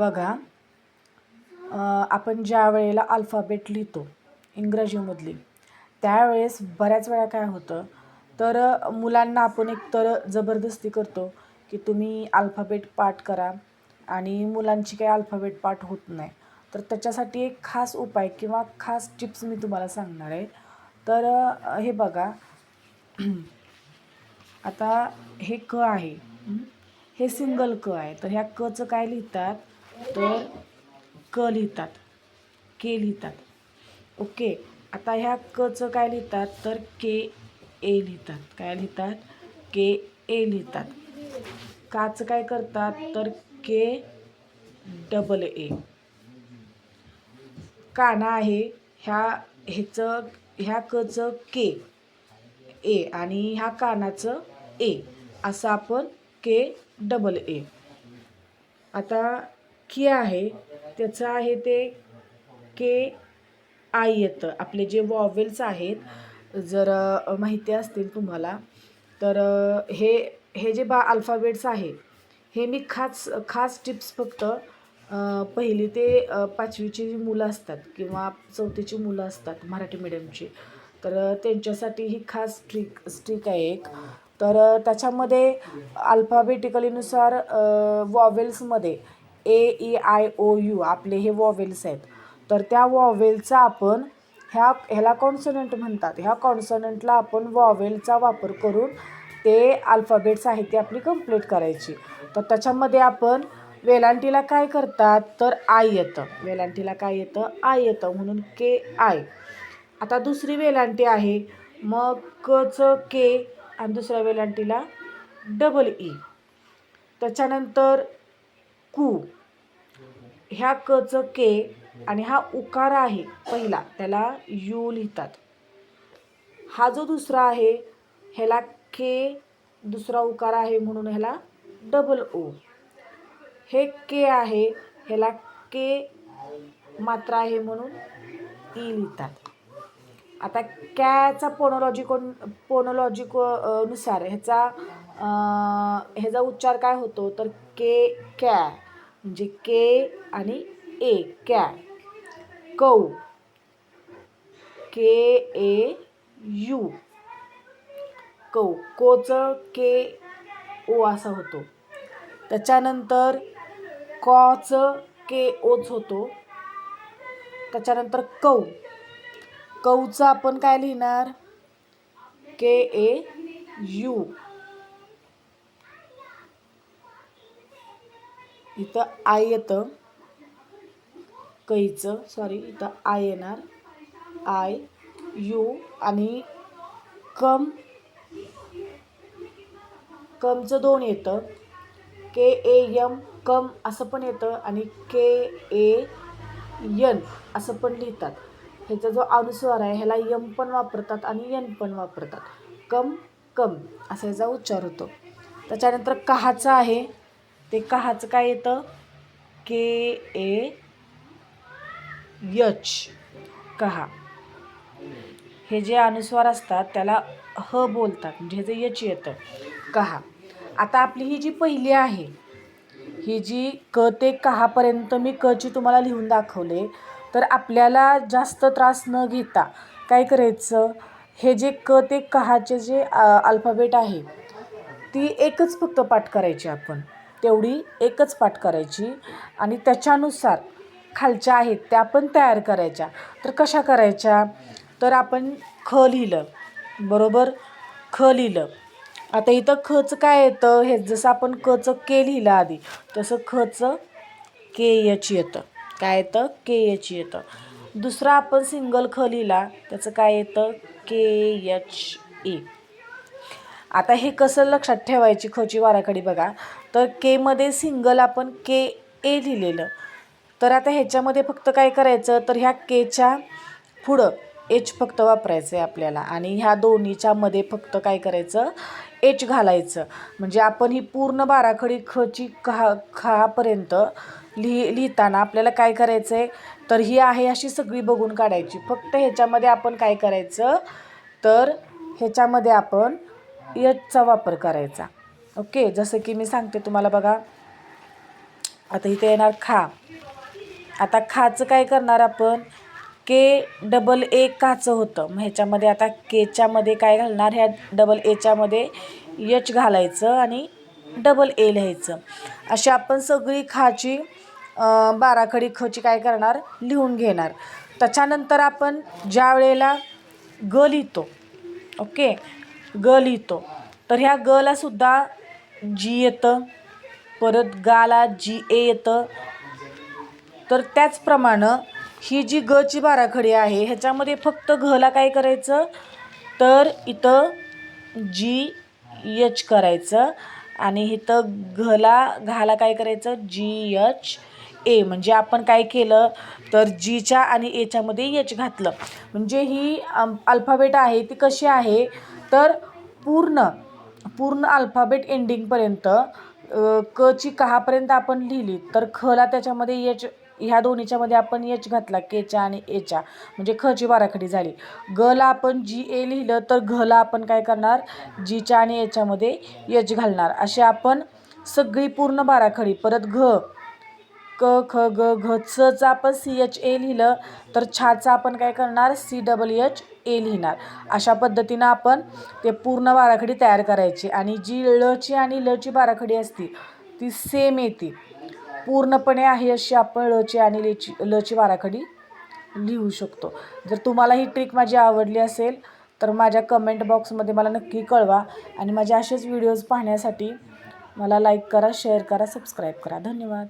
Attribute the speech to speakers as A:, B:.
A: बघा आपण ज्या वेळेला अल्फाबेट लिहितो इंग्रजीमधली त्यावेळेस बऱ्याच वेळा काय होतं तर मुलांना आपण एकतर जबरदस्ती करतो की तुम्ही अल्फाबेट पाठ करा आणि मुलांची काही अल्फाबेट पाठ होत नाही. तर त्याच्यासाठी एक खास उपाय किंवा खास टिप्स मी तुम्हाला सांगणार आहे. तर हे बघा आता हे क आहे. हे सिंगल क आहे. तर ह्या कचं काय लिहितात? तर क लिहितात के लिहितात. ओके आता ह्या कचं काय लिहितात? तर के ए लिहितात. काय लिहितात? के ए लिहितात. काचं काय करतात? तर के डबल ए. काना आहे ह्या ह्याचं ह्या कचं के ए आणि ह्या कानाचं ए. असं आपण के डबल ए. आता की आहे. त्याचं आहे ते के आय येतं. आपले जे वॉवेल्स आहेत जर माहिती असतील तुम्हाला तर हे हे जे बा अल्फाबेट्स आहे हे मी खास खास टिप्स फक्त पहिली ते पाचवीची जी मुलं असतात किंवा चौथीची मुलं असतात मराठी मीडियमची तर त्यांच्यासाठी ही खास ट्रिक स्ट्रिक आहे एक. तर त्याच्यामध्ये अल्फाबेटिकलीनुसार वॉवेल्समध्ये A E I O U आपले हे वॉवेल्स आहेत. तर त्या वॉवेलचा आपण ह्या ह्याला कॉन्सनंट म्हणतात. ह्या कॉन्सनंटला आपण वॉवेलचा वापर करून ते अल्फाबेट्स आहेत ते आपली कंप्लीट करायची. तर त्याच्यामध्ये आपण वेलांटीला काय करतात? तर आय येतं. वेलांटीला काय येतं? आय येतं म्हणून के आय. आता दुसरी वेलांटी आहे. मग कचं के आणि दुसऱ्या वेलांटीला डबल ई e. त्याच्यानंतर कू. ह्या कचं के आणि हा उकार आहे पहिला त्याला यू लिहितात. हा जो दुसरा आहे ह्याला के दुसरा उकार आहे म्हणून ह्याला डबल ओ हे के आहे ह्याला के मात्र आहे म्हणून ई लिहितात. आता कॅचा पोनोलॉजिको पोनोलॉजिकनुसार ह्याचा ह्याचा उच्चार काय होतो? तर के कॅ. म्हणजे के आणि ए कॅ कौ. K A U. कौ. कोचं के ओ असा होतो. त्याच्यानंतर कॉचं के ओच होतो. त्याच्यानंतर कौ. कौचं आपण काय लिहिणार? के ए यू. इथं आय येतं. कैचं सॉरी इथं आय येणार. आय यू आणि कम. कमचं दोन येतं. के ए यम कम असं पण येतं आणि के ए यन असं पण लिहितात. ह्याचा जो अनुस्वार आहे ह्याला यम पण वापरतात आणि यन पण वापरतात. कम कम असा ह्याचा उच्चार होतो. त्याच्यानंतर कहाचा आहे. ते कहाचं काय येतं? के ए यच कहा. हे जे अनुस्वार असतात त्याला ह बोलतात. म्हणजे जे यच येतं कहा. आता आपली ही जी पहिली आहे ही जी क ते कहापर्यंत मी कची तुम्हाला लिहून दाखवले तर आपल्याला जास्त त्रास न घेता काय करायचं? हे जे क ते कहाचे जे अल्फाबेट आहे ती एकच फक्त पाठ करायची आपण. तेवढी एकच पाठ करायची आणि त्याच्यानुसार खालच्या आहेत त्या पण तयार करायच्या. तर कशा करायच्या? तर आपण ख लिहिलं. बरोबर? ख लिहिलं. आता इथं खचं काय येतं? हे जसं आपण कचं के लिहिलं आधी तसं खचं के यच येतं. काय येतं? के यच येतं. दुसरा आपण सिंगल ख लिहिला त्याचं काय येतं? K H A. आता हे कसं लक्षात ठेवायची खची वाराखडी बघा. तर केमध्ये सिंगल आपण के ए लिहिलेलं. तर आता ह्याच्यामध्ये फक्त काय करायचं? तर ह्या केच्या पुढं एच फक्त वापरायचं आहे आपल्याला. आणि ह्या दोन्हीच्या मध्ये फक्त काय करायचं? एच घालायचं. म्हणजे आपण ही पूर्ण बाराखडी खची खा खापर्यंत लिहि लिहिताना आपल्याला काय करायचं आहे तर ही आहे अशी सगळी बघून काढायची. फक्त ह्याच्यामध्ये आपण काय करायचं? तर ह्याच्यामध्ये आपण एचचा वापर करायचा. ओके जसं की मी सांगते तुम्हाला बघा. आता इथे येणार खा. आता खाचं काय करणार आपण? के डबल ए काचं होतं. मग ह्याच्यामध्ये आता केच्यामध्ये काय घालणार? ह्या डबल एच्यामध्ये यच घालायचं आणि डबल ए लिहायचं. अशी आपण सगळी खाची बाराखडी खची काय करणार? लिहून घेणार. त्याच्यानंतर आपण ज्या वेळेला ग लिहितो. ओके ग लिहितो. तर ह्या गला सुद्धा जी येतं परत गाला जी ए येतं. तर त्याचप्रमाणे ही जी गची बाराखडी आहे ह्याच्यामध्ये फक्त घला काय करायचं? तर इथं जी यच करायचं आणि इथं घला घाला काय करायचं? जी यच ए म्हणजे आपण काय केलं? तर जीच्या आणि एच्यामध्ये यच घातलं. म्हणजे ही अल्फाबेट आहे ती कशी आहे? तर पूर्ण पूर्ण अल्फाबेट एंडिंगपर्यंत क ची कहापर्यंत आपण लिहिली तर खला त्याच्यामध्ये यच ह्या दोन्हीच्यामध्ये आपण यच घातला केच्या आणि एच्या म्हणजे खची बाराखडी झाली. गला आपण जी ए लिहिलं तर घला आपण काय करणार? जीच्या आणि याच्यामध्ये यच घालणार. असे आपण सगळी पूर्ण बाराखडी परत घ क ख ग घ चचं आपण सी एच ए लिहिलं तर छाचं आपण काय करणार? सी डबल एच ए लिहिणार. अशा पद्धतीनं आपण ते पूर्ण बाराखडी तयार करायची आणि जी ळची आणि लची बाराखडी असती ती सेम येते. पूर्णपणे आहे अशी आपण ळची आणि लेची लची बाराखडी लिहू शकतो. जर तुम्हाला ही ट्रिक माझी आवडली असेल तर माझ्या कमेंट बॉक्समध्ये मला नक्की कळवा आणि माझे असेच व्हिडिओज पाहण्यासाठी मला लाईक करा शेअर करा सबस्क्राईब करा. धन्यवाद.